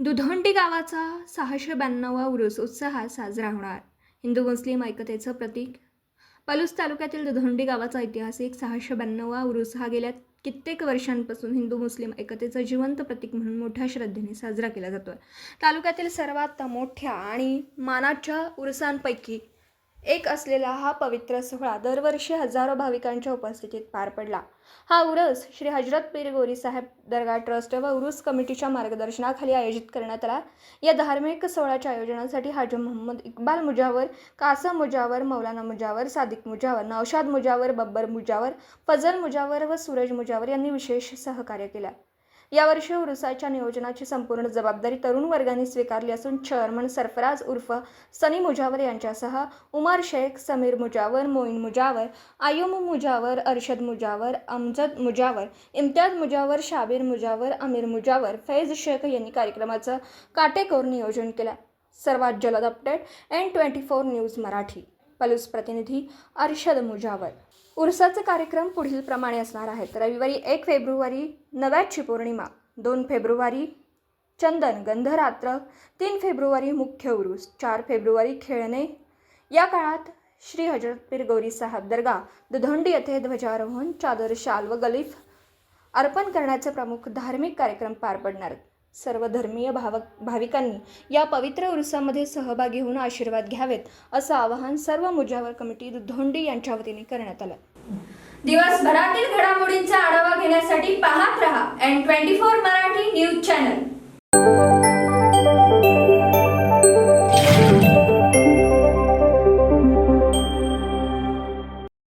दुधोंडी गावाचा सहाशे ब्याण्णवा उरुस उत्साहात साजरा होणार. हिंदू मुस्लिम ऐकतेचं प्रतीक. पलूस तालुक्यातील दुधोंडी गावाचा ऐतिहासिक सहाशे ब्याण्णवा उरुस हा गेल्या कित्येक वर्षांपासून हिंदू मुस्लिम ऐकतेचं जिवंत प्रतीक म्हणून मोठ्या श्रद्धेने साजरा केला जातो तालुक्यातील सर्वात मोठ्या आणि मानाच्या उरुसांपैकी एक असलेला हा पवित्र सोहळा दरवर्षी हजारो भाविकांच्या उपस्थितीत पार पडला. हा उरस श्री हजरत पीर गोरी साहेब दर्गा ट्रस्ट व उरुस कमिटीच्या मार्गदर्शनाखाली आयोजित करण्यात आला. या धार्मिक सोहळ्याच्या आयोजनासाठी हाजी मोहम्मद इक्बाल मुजावर कासम मुजावर मौलाना मुजावर सादिक मुजावर नौशाद मुजावर बब्बर मुजावर फजल मुजावर व सूरज मुजावर यांनी विशेष सहकार्य केलं. यावर्षी उरुसाच्या नियोजनाची संपूर्ण जबाबदारी तरुण वर्गाने स्वीकारली असून चेअरमन सरफराज उर्फ सनी मुजावर यांच्यासह उमर शेख समीर मुजावर मोईन मुजावर आयुम मुजावर अरशद मुजावर अमजद मुजावर इम्तियाज मुजावर शाबीर मुजावर अमीर मुजावर फैज शेख यांनी कार्यक्रमाचं काटेकोर नियोजन केलं. सर्वात जलद update N twenty four news Marathi. Palus प्रतिनिधी अर्षद मुजावर. उर्साचे कार्यक्रम पुढील प्रमाणे असणार आहेत. रविवारी एक फेब्रुवारी नव्याची पौर्णिमा दोन फेब्रुवारी चंदन गंधरात्र तीन फेब्रुवारी मुख्य उरूस चार फेब्रुवारी खेळणे. या काळात श्री हजरत पीर गौरी साहेब दर्गा दुधोंडी येथे ध्वजारोहण चादर शाल व गलीफ अर्पण करण्याचे प्रमुख धार्मिक कार्यक्रम पार पडणार सर्व धर्मीय भावक भाविकांनी या पवित्र उरुसामध्ये सहभागी होऊन आशीर्वाद घ्यावेत असं आवाहन सर्व मुजावर कमिटी दुधोंडी यांच्या वतीने करण्यात आलं. दिवसभरातील घडामोडींचा आढावा घेण्यासाठी पाहत रहा N twenty four Marathi news channel